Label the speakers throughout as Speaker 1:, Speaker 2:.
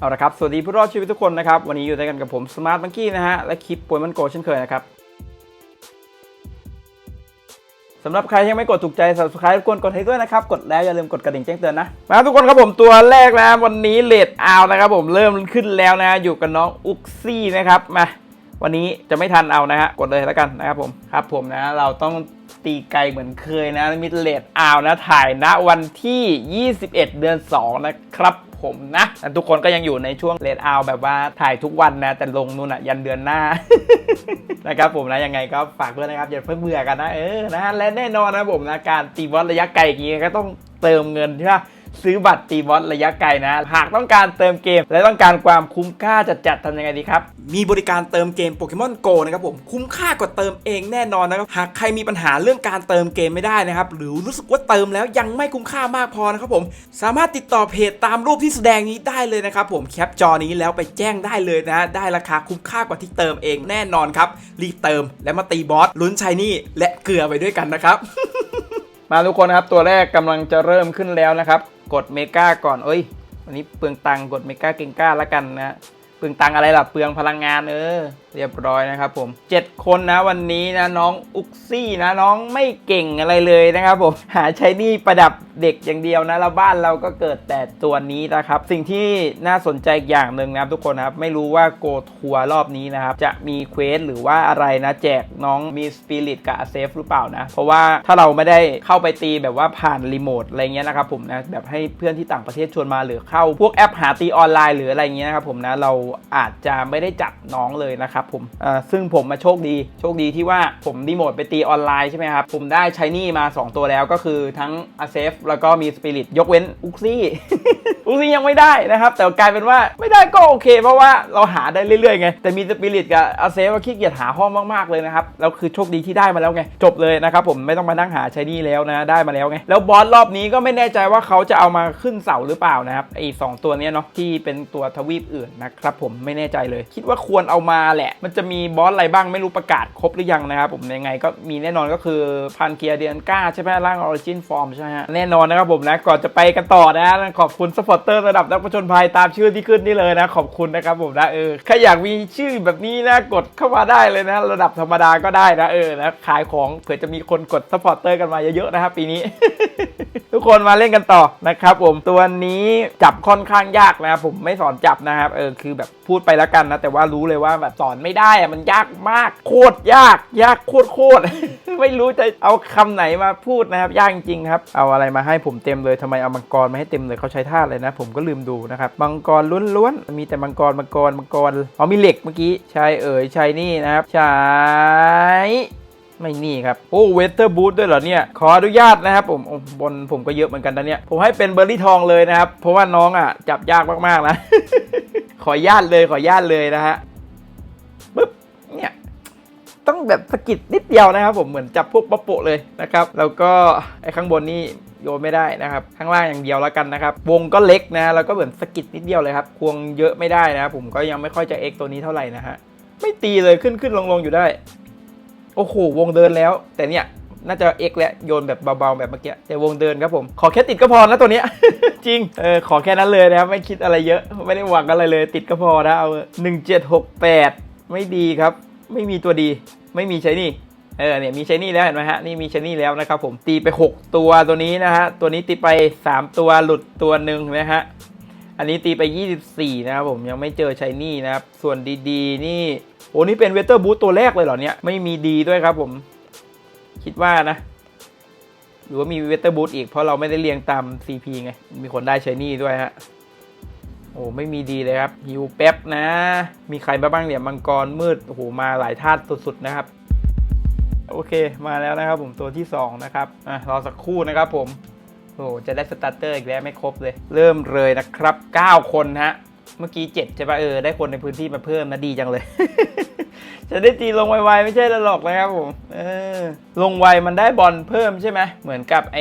Speaker 1: เอาละครับ สวัสดีผู้รอดชีวิตทุกคนนะครับ วันนี้อยู่ด้วยกันกับผมสมาร์ทมังกี้นะฮะ และคลิปป่วยมันโกเช่นเคยนะครับสำหรับใครยังไม่กดถูกใจ subscribe กวนกดให้ด้วยนะครับ กดแล้วอย่าลืมกดกระดิ่งแจ้งเตือนนะ มาทุกคนครับผมตัวแรกนะวันนี้เลดเอานะครับผมเริ่มขึ้นแล้วนะ อยู่กับน้องอุกซี่นะครับมาวันนี้จะไม่ทันเอานะฮะกดเลยแล้วกันนะครับผมครับผมนะ เราต้องตีไกลเหมือนเคยนะมิดเลดอานะถ่ายนะวันที่ 21 เดือน 2 นะครับ ผมนะแต่ทุกคนก็ยังอยู่ในช่วงเลดอาแบบว่าถ่ายทุกวันนะ แต่ลงนู่นอะยันเดือนหน้านะครับผมนะยังไงก็ฝากด้วยนะครับอย่าเพิ่งเบื่อกันนะเออนะและแน่นอนนะผมนะการตีบอลระยะไกลอย่างนี้ก็ต้องเติมเงินใช่ไหม ซื้อบัตรตีบอสระยะไกลนะ หากต้องการเติมเกม และต้องการความคุ้มค่าจัดจัดๆทำยังไงดีครับ มีบริการเติมเกมโปเกมอนโกนะครับผม คุ้มค่ากว่าเติมเองแน่นอนนะครับ หากใครมีปัญหาเรื่องการเติมเกมไม่ได้นะครับ หรือรู้สึกว่าเติมแล้วยังไม่คุ้มค่ามากพอนะครับผม สามารถติดต่อเพจตามรูปที่แสดงนี้ได้เลยนะครับผม แคปจอนี้แล้วไปแจ้งได้เลยนะ ได้ราคาคุ้มค่ากว่าที่เติมเองแน่นอนครับ รีบเติมและมาตีบอสลุ้นชัยนี่และเกลือไปด้วยกันนะครับ มาทุกคนนะครับตัวแรกกำลังจะเริ่มขึ้นแล้วนะครับ กดเมกาก่อนเอ้ยวันนี้เปลืองตังค์กดเมกาเก่งก้าแล้วกันนะเปลืองตังค์อะไรล่ะเปลืองพลังงานเออเรียบร้อยนะครับผม 7 คนนะวันนี้นะน้องอุกซี่นะน้องไม่เก่งอะไรเลยนะครับผมหาใช้นี่ประดับเด็กอย่างเดียวนะแล้วบ้านเราก็เกิดแต่ตัวนี้นะครับ สิ่งที่น่าสนใจอีกอย่างหนึ่งนะครับทุกคนนะครับไม่รู้ว่าโกทัวร์รอบนี้นะครับจะมีเควสหรือว่าอะไรนะแจกน้องมีสปิริตกับอาเซฟหรือเปล่านะ เพราะว่าถ้าเราไม่ได้เข้าไปตีแบบว่าผ่านรีโมทอะไรเงี้ยนะครับผมนะแบบให้เพื่อนที่ต่างประเทศชวนมาหรือเข้าพวกแอปหาตีออนไลน์หรืออะไรเงี้ยนะครับผมนะเราอาจจะไม่ได้จัดน้องเลยนะครับผมอ่าซึ่งผมมาโชคดี โชคดีที่ว่าผมรีโมทไปตีออนไลน์ใช่ไหมครับ ผมได้ใช้นี่มา 2 ตัวแล้วก็คือทั้งอาเซฟแล้วก็มีสปิริตยกเว้นอุกซี่อุกซี่ยังไม่ได้นะครับ แต่กลายเป็นว่าไม่ได้ก็โอเค เพราะว่าเราหาได้เรื่อยๆไง แต่มีสปิริตกับอาเซฟขี้เกียจหาห้องมากๆเลยนะครับแล้วคือโชคดีที่ได้มาแล้วไง จบเลยนะครับผมไม่ต้องมานั่งหาใช้นี่แล้วนะได้มาแล้วไงแล้วบอสรอบนี้ก็ไม่แน่ใจว่าเขาจะเอามาขึ้นเสาหรือเปล่านะครับไอ้สองตัวเนี้ยเนาะที่เป็นตัวทวีปอื่นนะครับผมไม่แน่ใจเลย คิดว่าควรเอามาแหละมันจะมีบอสอะไรบ้างไม่รู้ประกาศครบหรือยังนะครับผมยังไงก็มีแน่นอนก็คือพันเกียร์เดียนก้าใช่ไหมร่างออริจินฟอร์มใช่ไหมฮะแน่นอนนะครับผมนะก่อนจะไปกันต่อนะขอบคุณสปอร์เตอร์ระดับนักผจญภัยตามชื่อที่ขึ้นนี่เลยนะขอบคุณนะครับผมนะเออใครอยากมีชื่อแบบนี้นะกดเข้ามาได้เลยนะ ระดับธรรมดาก็ได้นะเออนะขายของเผื่อจะมีคนกดสปอร์เตอร์กันมาเยอะๆนะครับปีนี้ ทุกคนมาเล่นกันต่อนะครับผมตัวนี้จับค่อนข้างยากนะครับผมไม่สอนจับนะครับเออคือแบบพูดไปแล้วกันนะแต่ว่ารู้เลยว่าแบบสอนไม่ได้อะมันยากมากโคตรยาก ยากโคตรโคตรไม่รู้จะเอาคำไหนมาพูดนะครับยากจริงครับ เอาอะไรมาให้ผมเต็มเลยทำไมเอามังกรมาให้เต็มเลยเขาใช้ท่าอะไรนะ ผมก็ลืมดูนะครับมังกรล้วนๆมีแต่มังกรมังกรมังกรอ๋อมีเหล็กเมื่อกี้ใช่เอ๋ยใช่นี่นะครับใช่ ไม่นี่ครับ โอ้เวสเตอร์บูทด้วยเหรอเนี่ย ขออนุญาตนะครับผมบนผมก็เยอะเหมือนกันนะเนี่ย ผมให้เป็นเบอร์รี่ทองเลยนะครับ เพราะว่าน้องอะ จับยากมากๆนะ ขออนุญาตเลยขออนุญาตเลยนะฮะปึ๊บเนี่ยต้องแบบสกิดนิดเดียวนะครับ ผมเหมือนจับพวกปะโปะเลยนะครับ แล้วก็ไอ้ข้างบนนี่โยนไม่ได้นะครับ ข้างล่างอย่างเดียวแล้วกันนะครับ วงก็เล็กนะ แล้วก็เหมือนสกิดนิดเดียวเลยครับ ควงเยอะไม่ได้นะครับผมก็ยังไม่ค่อยจะเอ็กตัวนี้เท่าไหร่นะฮะ ไม่ตีเลยขึ้นขึ้นลงลงอยู่ได้ โอ้โห วงเดินแล้ว แต่เนี่ยน่าจะเอ็กแล้วโยนแบบเบาๆแบบเมื่อกี้แต่วงเดินครับผม ขอแค่ติดก็พอนะตัวเนี้ย จริง เออ ขอแค่นั้นเลยนะครับ ไม่คิดอะไรเยอะ ไม่ได้หวังอะไรเลย ติดก็พอนะเอาหนึ่งเจ็ดหกแปดไม่ดีครับ ไม่มีตัวดี ไม่มีใช้นี่เออเนี่ยมีใช้นี่แล้วเห็นไหมฮะนี่มีใช้นี่แล้วนะครับผมตีไป 6 ตัวตัวนี้นะฮะตัวนี้ตีไป 3 ตัวหลุดตัวหนึ่งนะฮะอันนี้ตีไป 24 นะครับผมยังไม่เจอชายนี่นะครับส่วนดีๆ นี่ โอ้นี่เป็นเวเตอร์บูตตัวแรกเลยเหรอเนี่ยไม่มีดีด้วยครับผมคิดว่านะ หรือว่ามีเวเตอร์บูตอีกเพราะเราไม่ได้เรียงตาม CP ไง มีคนได้ชายนี่ด้วยฮะโอ้ไม่มีดีเลยครับฮิวแป๊บนะ มีใครบ้างเนี่ยมังกรมืดโอ้โหมาหลายธาตุสุดๆนะครับ โอเคมาแล้วนะครับผมตัวที่ 2 นะครับอะรอสักครู่นะครับผมโอ้จะได้สตาร์เตอร์อีกแล้วไม่ครบเลย เริ่มเลยนะครับ 9 คนฮะ เมื่อกี้7ใช่ปะเออได้คนในพื้นที่มาเพิ่มนะดีจังเลย จะได้ตีลงไวๆไม่ใช่หรอกนะครับผมเออลงไวมันได้บอลเพิ่มใช่ไหมเหมือนกับไอ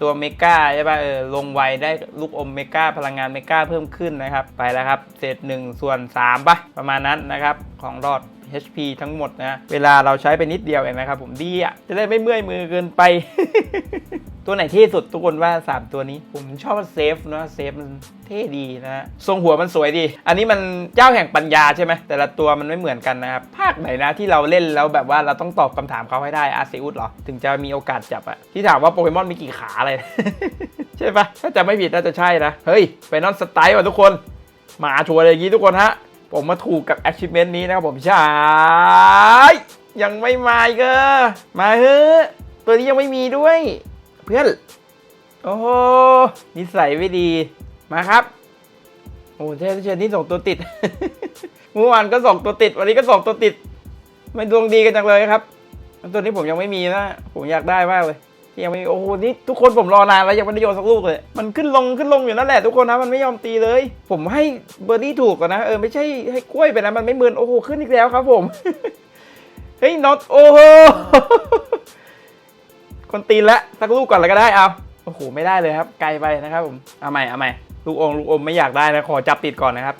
Speaker 1: ตัวเมกาใช่ปะเออลงไวได้ลูกอมเมกาพลังงานเมกาเพิ่มขึ้นนะครับ ไปแล้วครับ เศษ1ส่วน3ปะประมาณนั้นนะครับ ของรอด HP ทั้งหมดนะ เวลาเราใช้ไปนิดเดียวเองนะครับผมดีอะ จะได้ไม่เมื่อยมือเกินไป ตัวไหนเท่สุดทุกคนว่า 3 ตัวนี้ ผมชอบเซฟนะเซฟมันเท่ดีนะฮะทรงหัวมันสวยดี อันนี้มันเจ้าแห่งปัญญาใช่ไหมแต่ละตัวมันไม่เหมือนกันนะครับภาคไหนนะที่เราเล่นแล้วแบบว่าเราต้องตอบคำถามเขาให้ได้อาร์ซิอุสเหรอ ถึงจะมีโอกาสจับอะที่ถามว่าโปเกมอนมีกี่ขาเลยใช่ปะถ้าจะไม่ผิดน่าจะใช่นะเฮ้ยไปนอนสไตล์ว่ะทุกคนมาชัวร์เลยอย่างนี้ทุกคนฮะผมมาถูกกับ achievement นี้นะครับผมใช่ยังไม่มาอีกเออมาเฮ้ยตัวนี้ยังไม่มีด้วย พื่อน โอ้โหนิสัยไม่ดี มาครับ โอ้เช่เช่นี่ส่งตัวติด เมื่อวานก็ส่งตัวติด วันนี้ก็ส่งตัวติด ไม่ดวงดีกันจังเลยครับ ตัวนี้ผมยังไม่มีนะ ผมอยากได้มากเลย ยังไม่มีโอ้โห นี่ทุกคนผมรอนานแล้วยังไม่ได้โยนสักลูกเลย มันขึ้นลงขึ้นลงอยู่นั่นแหละทุกคนนะ มันไม่ยอมตีเลย ผมให้เบอร์ดี้ถูกก่อนนะ เออไม่ใช่ให้กล้วยไปนะ มันไม่เหมือนโอ้โห ขึ้นอีกแล้วครับ ผม เฮ้ยน็อตโอ้โห คนตีนละสักลูกก่อนเลยก็ได้เอาโอ้โหไม่ได้เลยครับ ไกลไปนะครับผมเอาใหม่เอาใหม่ลูกองลูกอมไม่อยากได้นะขอจับติดก่อนนะครับ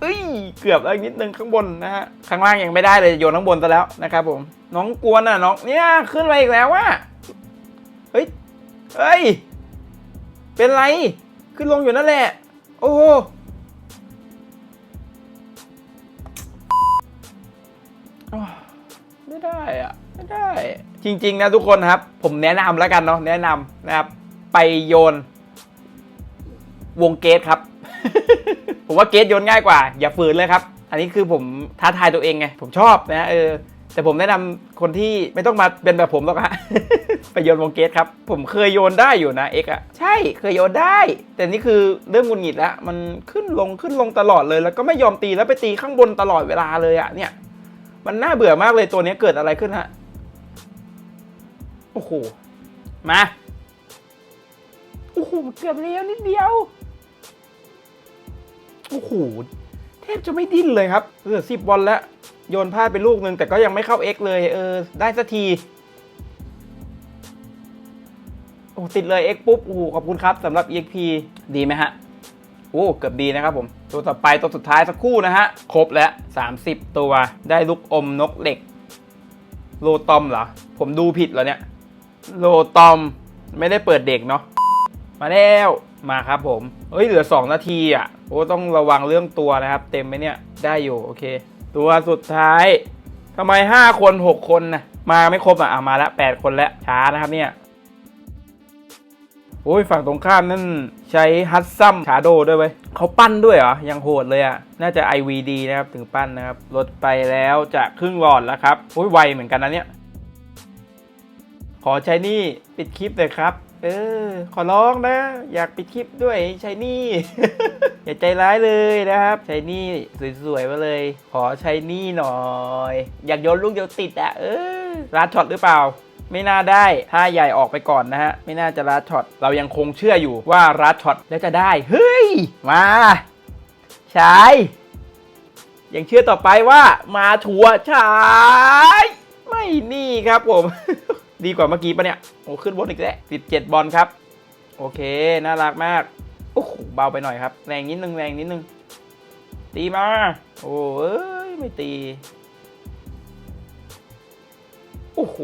Speaker 1: เอ้ยเกือบแล้วนิดนึงข้างบนนะฮะข้างล่างยังไม่ได้เลยโยนข้างบนซะแล้วนะครับผม น้องกวนอะน้องเนี่ยขึ้นมาอีกแล้วว่ะเฮ้ยเฮ้ยเป็นไรขึ้นลงอยู่นั่นแหละ โอ้โหไม่ได้อะไม่ได้ จริง ๆ นะทุกคนครับ ผมแนะนำแล้วกันเนาะแนะนำนะครับ ไปโยน วงเกตครับ ผมว่าเกตโยนง่ายกว่า อย่าฝืนเลยครับ อันนี้คือผมท้าทายตัวเองไง ผมชอบนะเออแต่ผมแนะนำคนที่ไม่ต้องมาเป็นแบบผมหรอกฮะไปโยนวงเกตครับ ผมเคยโยนได้อยู่นะเอ็กอะใช่เคยโยนได้ แต่นี่คือเริ่มงุดหงิดแล้ว มันขึ้นลงขึ้นลงตลอดเลย แล้วก็ไม่ยอมตีแล้วไปตีข้างบนตลอดเวลาเลยอะเนี่ย มันน่าเบื่อมากเลยตัวนี้เกิดอะไรขึ้นฮะ โอ้โห มา โอ้โห เกือบแล้วนิดเดียว โอ้โห แทบจะไม่ดิ้นเลยครับเหลือสิบบอลแล้ว โยนพลาดไปลูกหนึ่งแต่ก็ยังไม่เข้า X เลย เออ ได้สักที โอ้ติดเลย X ปุ๊บ โอ้โห ขอบคุณครับสำหรับ EXP ดีไหมฮะ โอ้ เกือบดีนะครับผม ตัวต่อไปตัวสุดท้ายสักคู่นะฮะ ครบแล้ว 30 ตัว ได้ลูกอมนกเหล็ก โลตอมเหรอ ผมดูผิดเหรอเนี่ย โลตอมไม่ได้เปิดเด็กเนาะมาแล้วมาครับผมเฮ้ยเหลือ 2 นาทีอะโอ้ต้องระวังเรื่องตัวนะครับ เต็มไหมเนี่ยได้อยู่โอเค ตัวสุดท้ายทำไม 5 คน 6 คนนะมาไม่ครบอะอมาละ 8 คนแล้วช้านะครับเนี่ยโอ้ยฝั่งตรงข้ามนั่นใช้ฮัตซัมชาโดด้วยเว้ยเขาปั้นด้วยเหรอ ยังโหดเลยอะ น่าจะ IVD นะครับ ถึงปั้นนะครับ ลดไปแล้วจากครึ่งหลอดแล้วครับโอ้ยไวเหมือนกันนะเนี่ย ขอใช้นี่ปิดคลิปเลยครับ เออ ขอร้องนะ อยากปิดคลิปด้วยใช้นี่ อย่าใจร้ายเลยนะครับ ใช้นี่สวยๆมาเลย ขอใช้นี่หน่อย อยากโยนลูกเดียวติดอะเออรัดช็อตหรือเปล่าไม่น่าได้ ถ้าใหญ่ออกไปก่อนนะฮะ ไม่น่าจะรัดช็อต เรายังคงเชื่ออยู่ว่ารัดช็อตแล้วจะได้ เฮ้ย มาช้ยังเชื่อต่อไปว่ามาชัวร์ใช้ไม่นี่ครับผม ดีกว่าเมื่อกี้ปะเนี่ย โอ้ขึ้นบนอีกแล้ว17 บอลครับ โอเค น่ารักมาก โอ้โห เบาไปหน่อยครับ แรงนิดนึง แรงนิดนึง ตีมา โอ้เอ้ย ไม่ตี โอ้โห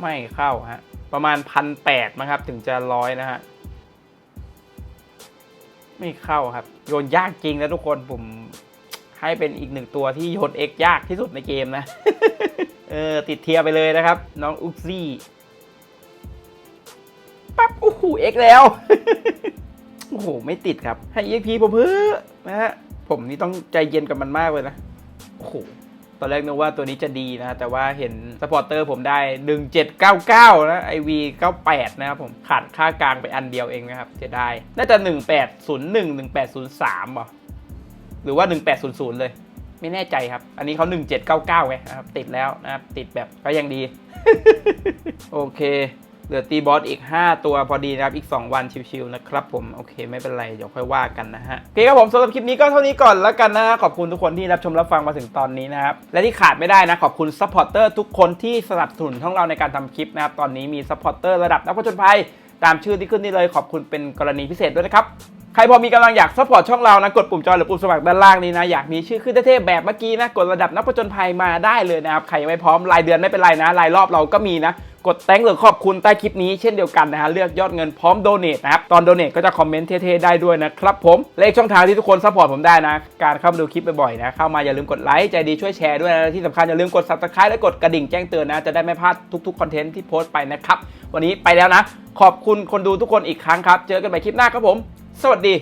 Speaker 1: ไม่เข้าฮะ ประมาณพันแปดมั้งครับ ถึงจะร้อยนะฮะ ไม่เข้าครับ โยนยากจริงนะทุกคน ผมให้เป็นอีกหนึ่งตัวที่โยนเอ็กยากที่สุดในเกมนะ เออ ติดเทียไปเลยนะครับ น้องอุกซี่ โอ้โหเอ็กแล้ว โอ้โห ไม่ติดครับ ให้ EXP ผมเพื่อนะฮะ ผมนี่ต้องใจเย็นกับมันมากเลยนะ โอ้โห ตอนแรกนึกว่าตัวนี้จะดีนะ แต่ว่าเห็นสปอร์เตอร์ผมได้ 1799 นะ IV 98 นะครับผม ขาดค่ากลางไปอันเดียวเองนะครับเสียดาย น่าจะ 1801 1803ป่ะหรือว่า 1800 เลย ไม่แน่ใจครับ อันนี้เขา1799ไงนะครับ ติดแล้วนะครับ ติดแบบก็ยังดี โอเค ลือตีบอสอีก 5 ตัวพอดีนะครับ อีก 2 วันชิวๆนะครับผม โอเค ไม่เป็นไร เดี๋ยวค่อยว่ากันนะฮะ โอเคครับผมสำหรับคลิปนี้ก็เท่านี้ก่อนแล้วกันนะฮะขอบคุณทุกคนที่รับชมรับฟังมาถึงตอนนี้นะครับ และที่ขาดไม่ได้นะ ขอบคุณซัพพอร์เตอร์ทุกคนที่สนับสนุนท่องเราในการทำคลิปนะครับ ตอนนี้มีซัพพอร์เตอร์ระดับนักผจญภัย ตามชื่อที่ขึ้นนี่เลย ขอบคุณเป็นกรณีพิเศษด้วยนะครับ ใครพอมีกำลังอยากซัพพอร์ตช่องเรานะ กดปุ่มจอยหรือปุ่มสมัครด้านล่างนี้นะ อยากมีชื่อขึ้นเท่ๆแบบเมื่อกี้นะ กดระดับนักผจญภัยมาได้เลยนะครับ ใครยังไม่พร้อมรายเดือนไม่เป็นไรนะ รายรอบเราก็มีนะ กดแตงหรือขอบคุณใต้คลิปนี้เช่นเดียวกันนะฮะ เลือกยอดเงินพร้อมโดเน a t นะครับ ตอนโดเน a t ก็จะคอมเมนต์เท่ๆได้ด้วยนะครับผมเลขช่องทางที่ทุกคนซัพพอร์ตผมได้นะ การเข้ามาดูคลิปบ่อยๆนะ เข้ามาอย่าลืมกดไลค์ใจดีช่วยแชร์ด้วยนะที่สำคัญอย่าลืมกด subscribe และกดกระดิ่งแจ้งเตือนนะ จะได้ไม่พลาดทุกๆคอนเทนต์ที่โพสต์ไปนะครับ วันนี้ไปแล้วนะ ขอบคุณคนดูทุกคนอีกครั้งครับ เจอกันใหม่คลิปหน้าครับผม สวัสดี